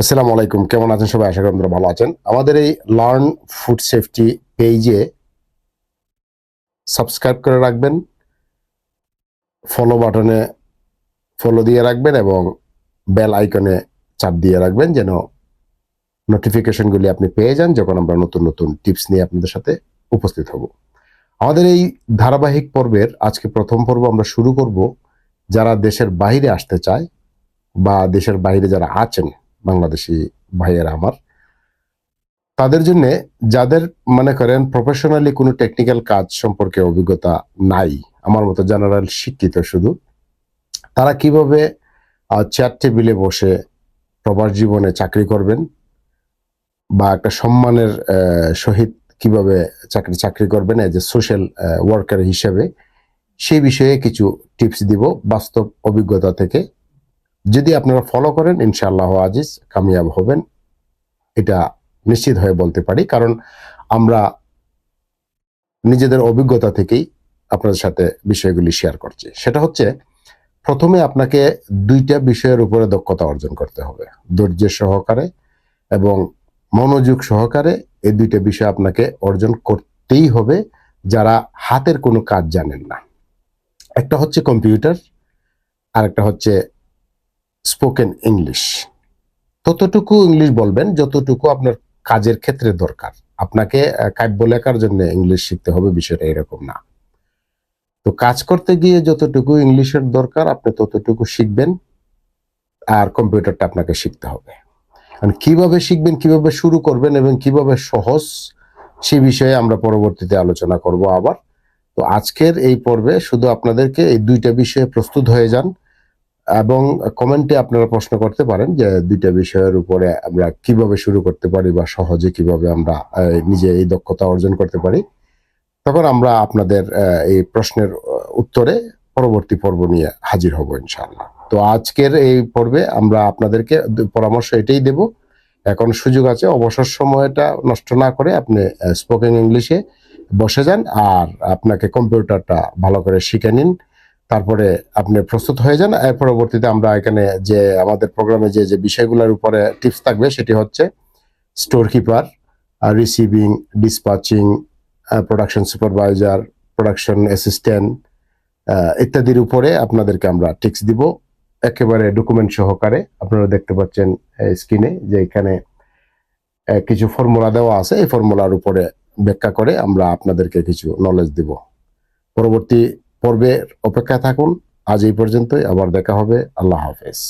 আসসালামু আলাইকুম। কেমন আছেন সবাই? আশা করি আপনারা ভালো আছেন। আমাদের এই লার্ন ফুড সেফটি পেজে সাবস্ক্রাইব করে রাখবেন ফলো বাটনে ফলো দিয়ে রাখবেন এবং বেল আইকনে চাপ দিয়ে রাখবেন যেন নোটিফিকেশনগুলি আপনি পেয়ে যান যখন আমরা নতুন নতুন টিপস নিয়ে আপনাদের সাথে উপস্থিত হব। আমাদের এই ধারাবাহিক পর্বের আজকে প্রথম পর্ব আমরা শুরু করব যারা দেশের বাইরে আসতে চায় বা দেশের বাইরে যারা আছেন। বাংলাদেশি ভাইয়েরা আমার। তাদের জন্য যাদের মনে করেন প্রফেশনালি কোনো টেকনিক্যাল কাজ সম্পর্কে অভিজ্ঞতা নাই, আমার মতো জেনারেল শিক্ষিত শুধু, তারা কীভাবে চেয়ার টেবিলে বসে প্রবাস জীবনে চাকরি করবেন বা একটা সম্মানের সহিত কীভাবে চাকরি চাকরি করবেন এজ এ সোশ্যাল ওয়ার্কার হিসেবে, সেই বিষয়ে কিছু টিপস দিব বাস্তব অভিজ্ঞতা থেকে। যদি আপনারা ফলো করেন, ইনশাআল্লাহ আজিজ কামিয়াব হবেন। এটা নিশ্চিত হয়ে বলতে পারি, কারণ আমরা নিজেদের অভিজ্ঞতা থেকেই আপনাদের সাথে বিষয়গুলি শেয়ার করছি। সেটা হচ্ছে, প্রথমে আপনাকে দুইটা বিষয়ের উপরে দক্ষতা অর্জন করতে হবে। ধৈর্যের সহকারে এবং মনোযোগ সহকারে এই দুইটা বিষয় আপনাকে অর্জন করতেই হবে, যারা হাতের কোনো কাজ জানেন না। একটা হচ্ছে কম্পিউটার আর একটা হচ্ছে স্পোকেন ইংলিশ ততটুকু ইংলিশ বলবেন, যতটুকু আপনার কাজের ক্ষেত্রে দরকার। আপনাকে কাব্য লেখার জন্য ইংলিশ শিখতে হবে, বিষয়টা এরকম না। তো কাজ করতে গিয়ে যতটুকু ইংলিশের দরকার, আপনি ততটুকু শিখবেন, আর কম্পিউটারটা আপনাকে শিখতে হবে। কীভাবে শিখবেন, কীভাবে শুরু করবেন, এবং কীভাবে সহজ, সে বিষয়ে আমরা পরবর্তীতে আলোচনা করব আবার। তো আজকের এই পর্বে শুধু আপনাদেরকে এই দুইটা বিষয়ে প্রস্তুত হয়ে যান। এবং কমেন্টে আপনারা প্রশ্ন করতে পারেন যে দুইটা বিষয়ের উপরে আমরা কীভাবে শুরু করতে পারি বা সহজে কীভাবে আমরা নিজে এই দক্ষতা অর্জন করতে পারি। তখন আমরা আপনাদের এই প্রশ্নের উত্তরে পরবর্তী পর্ব নিয়ে হাজির হব ইনশাআল্লাহ। তো আজকের এই পর্বে আমরা আপনাদেরকে পরামর্শ এটাই দেব। এখন সুযোগ আছে, অবসর সময়টা নষ্ট না করে আপনি স্পোকেন ইংলিশে বসে যান আর আপনাকে কম্পিউটারটা ভালো করে শিখে নিন। তারপরে আপনি প্রস্তুত হয়ে যান। এর পরবর্তীতে আমরা এখানে যে আমাদের প্রোগ্রামে যে যে বিষয়গুলোর উপরে টিপস থাকবে সেটি হচ্ছে store keeper receiving dispatching production supervisor production assistant ইত্যাদির উপরে আপনাদেরকে আমরা টিপস দিব। একেবারে ডকুমেন্ট সহকারে আপনারা দেখতে পাচ্ছেন স্ক্রিনে যে এখানে কিছু ফর্মুলা দেওয়া আছে। এই ফর্মুলার উপরে ব্যাখ্যা করে আমরা আপনাদেরকে কিছু নলেজ দিব। পরবর্তী পর্বে অপেক্ষায় থাকুন। আজ এই পর্যন্তই আবার দেখা হবে। আল্লাহ হাফেজ।